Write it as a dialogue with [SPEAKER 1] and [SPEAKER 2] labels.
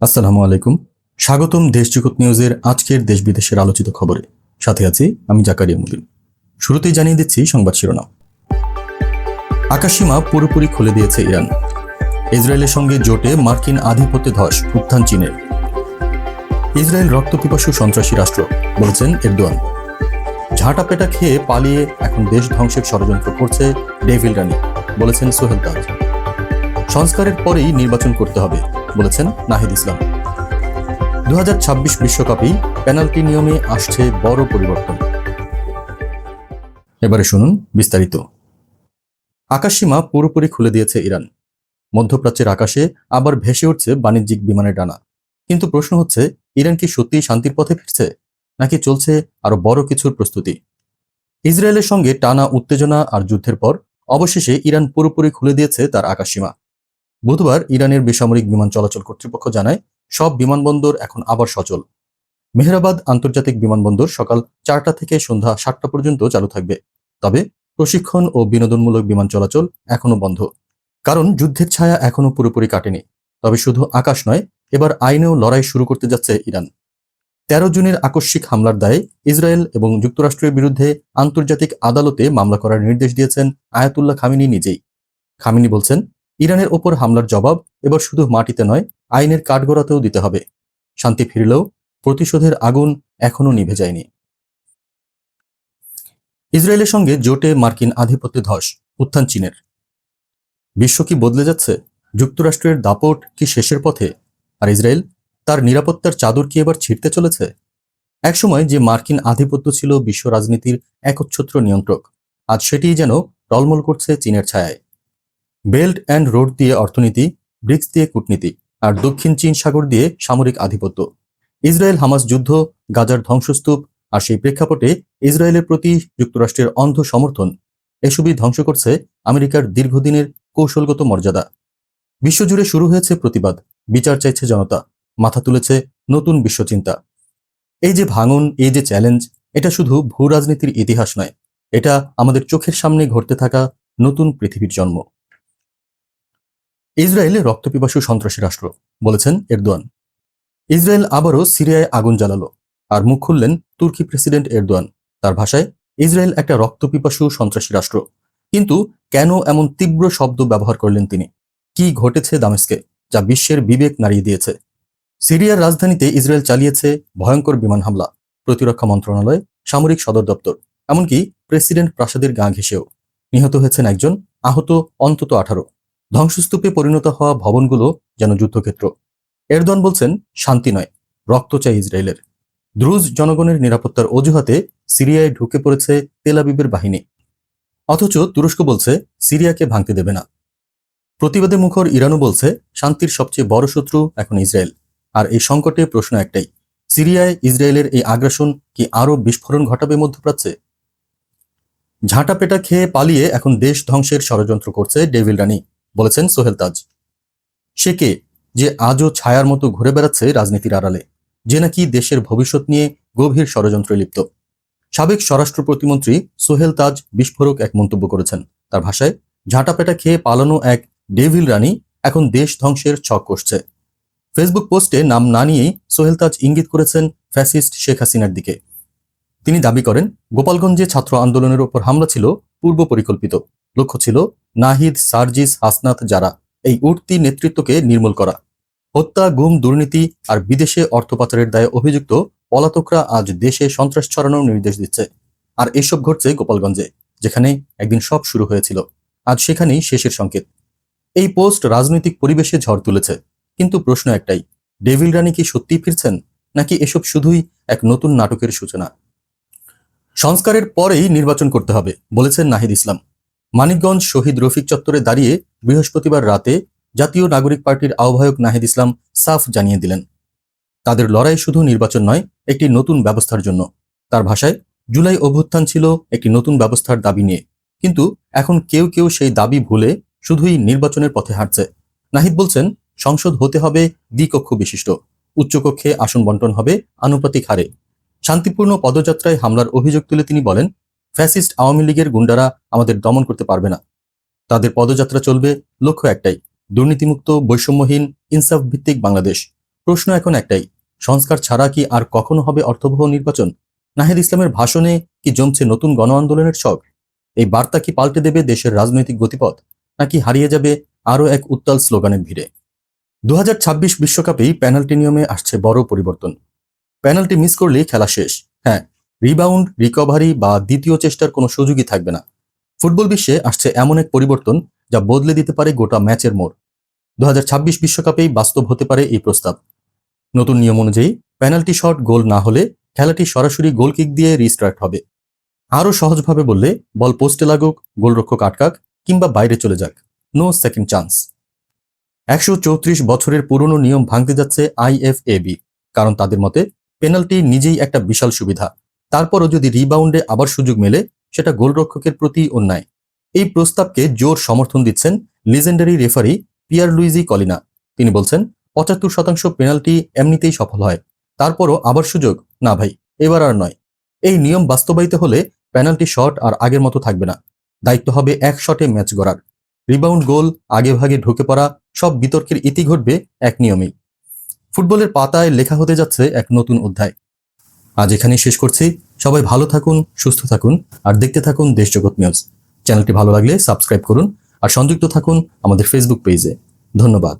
[SPEAKER 1] আসসালামু আলাইকুম। স্বাগতম দেশ জগৎ নিউজের আজকের দেশ বিদেশের আলোচিত খবরে। সাথে আছি আমি জাকারিয়া মুদিন। শুরুতেই জানিয়ে দিচ্ছি সংবাদ শিরোনাম। আকাশসীমা পুরোপুরি খুলে দিয়েছে ইরান। ইসরায়েলের সঙ্গে জোটে মার্কিন আধিপত্য ধস উত্থান চীনের। ইসরায়েল রক্তপিপাসু সন্ত্রাসী রাষ্ট্র, বলেছেন এরদোয়ান। ঝাঁটা পেটা খেয়ে পালিয়ে এখন দেশ ধ্বংসের ষড়যন্ত্র করছে ডেভিল রানী, বলেছেন সোহেল তাজ সংস্কারের পরেই নির্বাচন করতে হবে। বলেছেন নাহিদ ইসলাম। দু বিশ্বকাপেই পেনাল্টি নিয়মে আসছে বড় পরিবর্তন। এবারে শুনুন বিস্তারিত। আকাশসীমা পুরোপুরি খুলে দিয়েছে ইরান। মধ্যপ্রাচ্যের আকাশে আবার ভেসে উঠছে বাণিজ্যিক বিমানের ডানা। কিন্তু প্রশ্ন হচ্ছে, ইরান কি সত্যিই শান্তির পথে ফিরছে, নাকি চলছে আরও বড় কিছুর প্রস্তুতি? ইসরায়েলের সঙ্গে টানা উত্তেজনা আর যুদ্ধের পর, অবশেষে ইরান পুরোপুরি খুলে দিয়েছে তার আকাশসীমা। বুধবার ইরানের বেসামরিক বিমান চলাচল কর্তৃপক্ষ জানায়, সব বিমানবন্দর এখন আবার সচল। মেহরাবাদ আন্তর্জাতিক বিমানবন্দর সকাল চারটা থেকে সন্ধ্যা সাতটা পর্যন্ত চালু থাকবে। তবে প্রশিক্ষণ ও বিনোদনমূলক বিমান চলাচল এখনও বন্ধ। কারণ যুদ্ধের ছায়া এখনও পুরোপুরি কাটেনি। তবে শুধু আকাশ নয়, এবার আইনেও লড়াই শুরু করতে যাচ্ছে ইরান। তেরো জুনের আকস্মিক হামলার দায়ে ইসরায়েল এবং যুক্তরাষ্ট্রের বিরুদ্ধে আন্তর্জাতিক আদালতে মামলা করার নির্দেশ দিয়েছেন আয়াতুল্লাহ খামিনি নিজেই। খামিনি বলছেন ইরানের ওপর হামলার জবাব এবার শুধু মাটিতে নয়, আইনের কাঠগড়াতেও দিতে হবে। শান্তি ফিরলেও প্রতিশোধের আগুন এখনও নিভে যায়নি। ইসরায়েলের সঙ্গে জোটে মার্কিন আধিপত্য ধস, উত্থান চীনের। বিশ্ব কি বদলে যাচ্ছে? যুক্তরাষ্ট্রের দাপট কি শেষের পথে? আর ইসরায়েল, তার নিরাপত্তার চাদর কি এবার ছিঁড়তে চলেছে? একসময় যে মার্কিন আধিপত্য ছিল বিশ্ব রাজনীতির একচ্ছত্র নিয়ন্ত্রক, আজ সেটিই যেন টলমল করছে চীনের ছায়ায়। বেল্ট অ্যান্ড রোড দিয়ে অর্থনীতি, ব্রিক্স দিয়ে কূটনীতি, আর দক্ষিণ চীন সাগর দিয়ে সামরিক আধিপত্য। ইসরায়েল হামাস যুদ্ধ, গাজার ধ্বংসস্তূপ, আর সেই প্রেক্ষাপটে ইসরায়েলের প্রতি যুক্তরাষ্ট্রের অন্ধ সমর্থন, এসবই ধ্বংস করছে আমেরিকার দীর্ঘদিনের কৌশলগত মর্যাদা। বিশ্বজুড়ে শুরু হয়েছে প্রতিবাদ, বিচার চাইছে জনতা, মাথা তুলেছে নতুন বিশ্বচিন্তা। এই যে ভাঙন, এই যে চ্যালেঞ্জ, এটা শুধু ভূ রাজনীতির ইতিহাস নয়, এটা আমাদের চোখের সামনে ঘটতে থাকা নতুন পৃথিবীর জন্ম। ইসরায়েল রক্তপিপাসু সন্ত্রাসী রাষ্ট্র, বলেছেন এরদোয়ান। ইসরায়েল আবারও সিরিয়ায় আগুন জ্বালালো আর মুখ খুললেন তুর্কি প্রেসিডেন্ট এরদোয়ান। তার ভাষায়, ইসরায়েল একটা রক্তপিপাসু সন্ত্রাসী রাষ্ট্র। কিন্তু কেন এমন তীব্র শব্দ ব্যবহার করলেন তিনি? কি ঘটেছে দামেস্কে, যা বিশ্বের বিবেক নাড়িয়ে দিয়েছে? সিরিয়ার রাজধানীতে ইসরায়েল চালিয়েছে ভয়ঙ্কর বিমান হামলা, প্রতিরক্ষা মন্ত্রণালয়, সামরিক সদর দপ্তর, এমনকি প্রেসিডেন্ট প্রাসাদের গা ঘেঁষেও। নিহত হয়েছেন একজন আহত অন্তত আঠারো। ধ্বংসস্তূপে পরিণত হওয়া ভবনগুলো যেন যুদ্ধক্ষেত্র। এরদন বলছেন, শান্তি নয়, রক্ত চাই ইসরায়েলের। দ্রুজ জনগণের নিরাপত্তার অজুহাতে সিরিয়ায় ঢুকে পড়েছে তেলাবিবের বাহিনী। অথচ তুরস্ক বলছে, সিরিয়াকে ভাঙতে দেবে না। প্রতিবাদে মুখর ইরানও বলছে, শান্তির সবচেয়ে বড় শত্রু এখন ইসরায়েল। আর এই সংকটে প্রশ্ন একটাই, সিরিয়ায় ইসরায়েলের এই আগ্রাসন কি আরও বিস্ফোরণ ঘটাবে মধ্যপ্রাচ্যে? ঝাঁটা পেটা খেয়ে পালিয়ে এখন দেশ ধ্বংসের ষড়যন্ত্র করছে ডেভিল রানী। বলেছেন সোহেল তাজ। সে কে যে আজও ছায়ার মতো ঘুরে বেড়াচ্ছে রাজনীতির আড়ালে, যে নাকি দেশের ভবিষ্যৎ নিয়ে গভীর ষড়যন্ত্রে লিপ্ত। সাবেক স্বরাষ্ট্র প্রতিমন্ত্রী সোহেল তাজ বিস্ফোরক এক মন্তব্য করেছেন। তার ভাষায়, ঝাঁটাপেটা খেয়ে পালানো এক ডেভিল রানী এখন দেশ ধ্বংসের ছক কষছে। ফেসবুক পোস্টে নাম না নিয়েই সোহেল তাজ ইঙ্গিত করেছেন ফ্যাসিস্ট শেখ হাসিনার দিকে। তিনি দাবি করেন, গোপালগঞ্জে ছাত্র আন্দোলনের ওপর হামলা ছিল পূর্ব পরিকল্পিত। লক্ষ্য ছিল নাহিদ, সার্জিস, হাসনাত যারা, এই উঠতি নেতৃত্বকে নির্মূল করা। হত্যা, গুম, দুর্নীতি আর বিদেশে অর্থ পাচারের দায়ে অভিযুক্ত পলাতকরা আজ দেশে সন্ত্রাস ছড়ানোর নির্দেশ দিচ্ছে। আর এসব ঘটছে গোপালগঞ্জে, যেখানে একদিন সব শুরু হয়েছিল। আজ সেখানেই শেষের সংকেত। এই পোস্ট রাজনৈতিক পরিবেশে ঝড় তুলেছে। কিন্তু প্রশ্ন একটাই, ডেভিল রানী কি সত্যিই ফিরছেন? নাকি এসব শুধুই এক নতুন নাটকের সূচনা? সংস্কারের পরেই নির্বাচন করতে হবে, বলেছেন নাহিদ ইসলাম। মানিকগঞ্জ শহীদ রফিক চত্বরে দাঁড়িয়ে বৃহস্পতিবার রাতে জাতীয় নাগরিক পার্টির আহ্বায়ক নাহিদ ইসলাম সাফ জানিয়ে দিলেন। তাদের লড়াই শুধু নির্বাচন নয়, একটি নতুন ব্যবস্থার জন্য। তার ভাষায়, জুলাই অভ্যুত্থান ছিল একটি নতুন ব্যবস্থার দাবি নিয়ে। কিন্তু এখন কেউ কেউ সেই দাবি ভুলে শুধুই নির্বাচনের পথে হাঁটছে। নাহিদ বলছেন, সংসদ হতে হবে দ্বিকক্ষ বিশিষ্ট। উচ্চকক্ষে আসন বন্টন হবে আনুপাতিক হারে। শান্তিপূর্ণ পদযাত্রায় হামলার অভিযোগ তুলে তিনি বলেন ফ্যাসিস্ট আওয়ামী লীগের গুন্ডারা আমাদের দমন করতে পারবে না। তাদের পদযাত্রা চলবে লক্ষ্য একটাই, দুর্নীতিমুক্ত, বৈষম্যহীন ইনসাফ ভিত্তিক বাংলাদেশ। প্রশ্ন এখন একটাই, সংস্কার ছাড়া কি আর কখনো হবে অর্থবহ নির্বাচন? নাহিদ ইসলামের ভাষণে কি জমছে নতুন গণ আন্দোলনের ছক? এই বার্তা কি পাল্টে দেবে দেশের রাজনৈতিক গতিপথ? নাকি হারিয়ে যাবে আরও এক উত্তাল স্লোগানের ভিড়ে? দু বিশ্বকাপেই পেনাল্টি নিয়মে আসছে বড় পরিবর্তন। পেনাল্টি মিস করলেই খেলা শেষ। হ্যাঁ রিবাউন্ড, রিকভারি বা দ্বিতীয় চেষ্টার কোনো সুযোগই থাকবে না। ফুটবল বিশ্বে আসছে এমন এক পরিবর্তন যা বদলে দিতে পারে গোটা ম্যাচের মোড়। দু বিশ্বকাপেই বাস্তব হতে পারে এই প্রস্তাব। নতুন নিয়ম অনুযায়ী, পেনাল্টি শট গোল না হলে খেলাটি সরাসরি গোল কিক দিয়ে রিস্টার্ট হবে। আরও সহজভাবে বললে, বল পোস্টে লাগুক, গোলরক্ষক আটকাক কিংবা বাইরে চলে যাক। No second chance. একশো চৌত্রিশ বছরের পুরনো নিয়ম ভাঙতে যাচ্ছে আইএফএবি কারণ তাদের মতে, পেনাল্টি নিজেই একটা বিশাল সুবিধা। তারপরও যদি রিবাউন্ডে আবার সুযোগ মেলে, সেটা গোলরক্ষকের প্রতি অন্যায়। এই প্রস্তাবকে জোর সমর্থন দিচ্ছেন legendary referee Pier Luigi Collina তিনি বলছেন, পঁচাত্তর শতাংশ পেনাল্টি এমনিতেই সফল হয়। তারপরও আবার সুযোগ? না ভাই, এবার আর নয়। এই নিয়ম বাস্তবায়িত হলে পেনাল্টি শট আর আগের মতো থাকবে না। দায়িত্ব হবে এক শটে ম্যাচ গড়ার। রিবাউন্ড গোল, আগে ভাগে ঢুকে পড়া, সব বিতর্কের ইতি ঘটবে এক নিয়মেই। ফুটবলের পাতায় লেখা হতে যাচ্ছে এক নতুন অধ্যায়। আজ এখানেই শেষ করছি। সবাই ভালো থাকুন, সুস্থ থাকুন, আর দেখতে থাকুন দেশজগৎ নিউজ। চ্যানেলটি ভালো লাগলে সাবস্ক্রাইব করুন, আর সংযুক্ত থাকুন আমাদের ফেসবুক পেজে ধন্যবাদ।